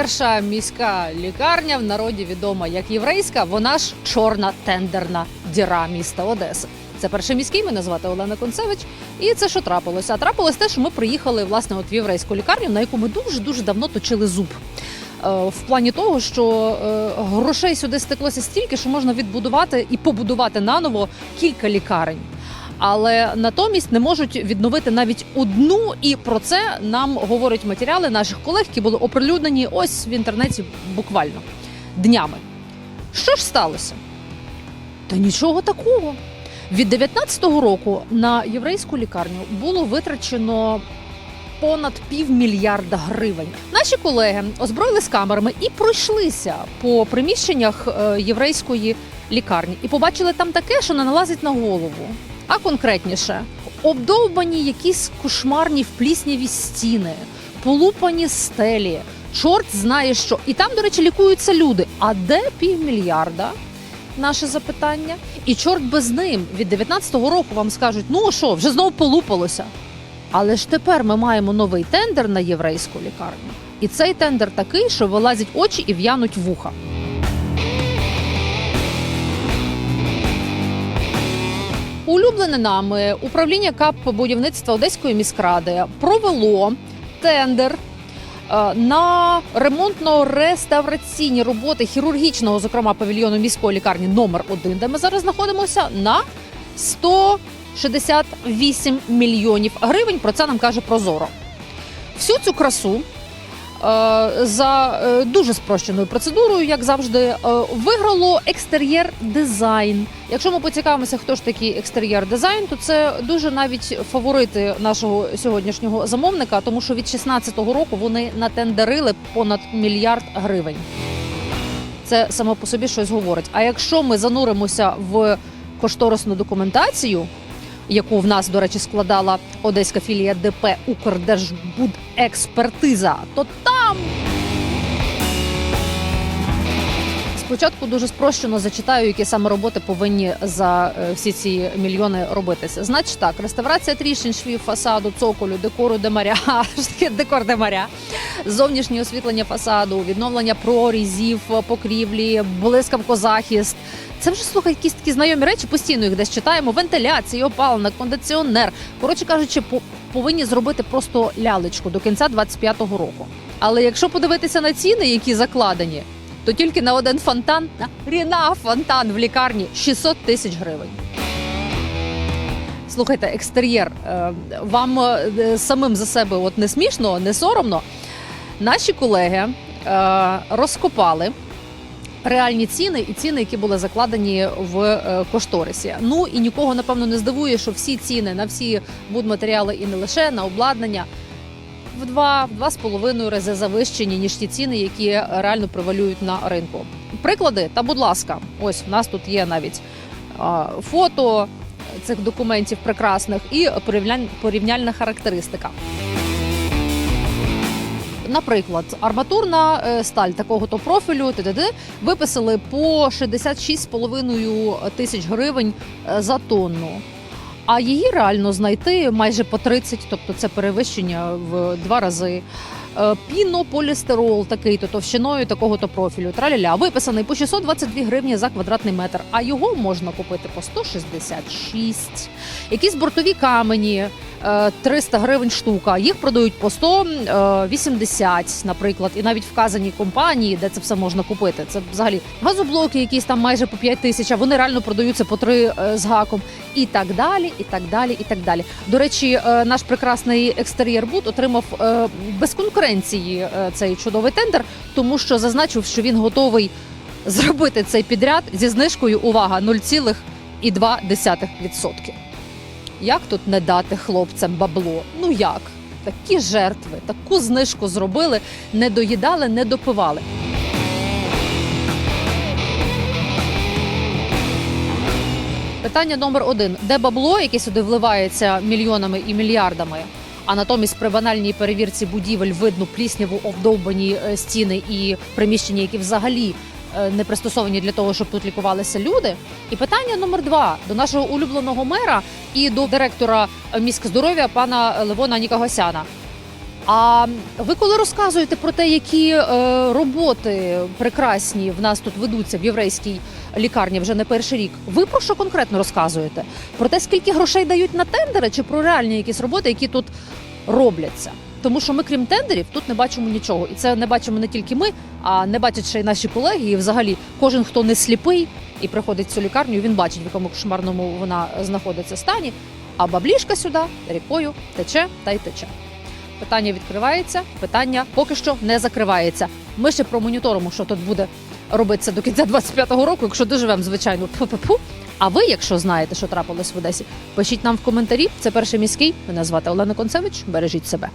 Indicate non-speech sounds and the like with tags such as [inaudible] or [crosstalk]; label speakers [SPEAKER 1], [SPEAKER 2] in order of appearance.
[SPEAKER 1] перша міська лікарня в народі відома як єврейська. Вона ж чорна тендерна діра міста Одеси. Це перший міський. Мене звати Олена Концевич. І це що трапилося? А трапилось те, що ми приїхали власне от в єврейську лікарню, на яку ми дуже дуже давно точили зуб. Е, В плані того, що е, грошей сюди стеклося стільки, що можна відбудувати і побудувати наново кілька лікарень. Але натомість не можуть відновити навіть одну, і про це нам говорять матеріали наших колег, які були оприлюднені ось в інтернеті буквально днями. Що ж сталося? Та нічого такого. Від 19-го року на єврейську лікарню було витрачено понад півмільярда гривень. Наші колеги озброїлись камерами і пройшлися по приміщеннях е, єврейської лікарні і побачили там таке, що не налазить на голову. А конкретніше, обдовбані якісь кошмарні вплісняві стіни, полупані стелі. Чорт знає що. І там, до речі, лікуються люди. А де півмільярда? Наше запитання. І чорт би з ним від 19-го року вам скажуть: ну що, вже знову полупалося. Але ж тепер ми маємо новий тендер на єврейську лікарню. І цей тендер такий, що вилазять очі і в'януть вуха. Улюблене нами управління КАП будівництва Одеської міськради провело тендер е, на ремонтно-реставраційні роботи хірургічного, зокрема павільйону міської лікарні номер 1 де ми зараз знаходимося, на 168 мільйонів гривень. Про це нам каже Прозоро. Всю цю красу за е, дуже спрощеною процедурою, як завжди, е, виграло екстер'єр дизайн. Якщо ми поцікавимося, хто ж такий екстер'єр дизайн, то це дуже навіть фаворити нашого сьогоднішнього замовника, тому що від 16-го року вони натендерили понад мільярд гривень. Це само по собі щось говорить. А якщо ми зануримося в кошторисну документацію, яку в нас, до речі, складала одеська філія ДП Укрдержбудекспертиза, то там спочатку дуже спрощено зачитаю, які саме роботи повинні за е, всі ці мільйони робитися. Значить так, реставрація тріщин, швів, фасаду, цоколю, декору демаря, [laughs] декор демаря, зовнішнє освітлення фасаду, відновлення прорізів, покрівлі, блискавкозахист. Це вже слухай, якісь такі знайомі речі, постійно їх десь читаємо. Вентиляція, опалення, кондиціонер. Коротше кажучи, по- повинні зробити просто лялечку до кінця 25-го року. Але якщо подивитися на ціни, які закладені, то тільки на один фонтан на Ріна фонтан в лікарні 600 тисяч гривень. Слухайте, екстер'єр. е, Вам е, самим за себе от не смішно, не соромно. Наші колеги е, розкопали реальні ціни і ціни, які були закладені в кошторисі. Ну і нікого напевно не здивує, що всі ціни на всі будматеріали і не лише на обладнання в два в два з половиною рази завищені ніж ті ціни, які реально превалюють на ринку. Приклади, та будь ласка, ось у нас тут є навіть а, фото цих документів прекрасних і порівняль- порівняльна характеристика. Наприклад, арматурна е, сталь такого то профілю ТДД виписали по 66,5 тисяч гривень е, за тонну. А її реально знайти майже по 30, тобто це перевищення в два рази. Е, Пінополістирол такий то товщиною такого то профілю. Траляля виписаний по 622 гривні за квадратний метр, а його можна купити по 166. Якісь бортові камені е, 300 гривень штука. Їх продають по 180, наприклад, і навіть вказані компанії, де це все можна купити. Це взагалі газоблоки, якісь там майже по 5 тисяч, а вони реально продаються по 3 е, з гаком. І так далі, і так далі, і так далі. До речі, е, наш прекрасний екстер'єр Буд отримав е, без конкуренції е, цей чудовий тендер, тому що зазначив, що він готовий зробити цей підряд зі знижкою. Увага 0,2%. Як тут не дати хлопцям бабло? Ну як? Такі жертви, таку знижку зробили, не доїдали, не допивали. Питання номер один: де бабло, яке сюди вливається мільйонами і мільярдами? А натомість при банальній перевірці будівель видно плісняву овдовбані е, стіни і приміщення, які взагалі е, не пристосовані для того, щоб тут лікувалися люди. І питання номер два до нашого улюбленого мера і до директора е, міськздоров'я пана Левона Нікагосяна. А ви коли розказуєте про те, які е, роботи прекрасні в нас тут ведуться в єврейській лікарні вже не перший рік, ви про що конкретно розказуєте? Про те, скільки грошей дають на тендери, чи про реальні якісь роботи, які тут робляться? Тому що ми, крім тендерів, тут не бачимо нічого, і це не бачимо не тільки ми, а не бачать ще й наші колеги. І взагалі кожен, хто не сліпий і приходить в цю лікарню, він бачить, в якому кошмарному вона знаходиться стані. А баблішка сюди рікою тече та й тече. Питання відкривається, питання поки що не закривається. Ми ще промоніторимо, що тут буде робитися до кінця 25-го року, якщо доживемо, звичайно. Фу-фу-фу. А ви, якщо знаєте, що трапилось в Одесі, пишіть нам в коментарі. Це перший міський. Мене звати Олена Концевич. Бережіть себе.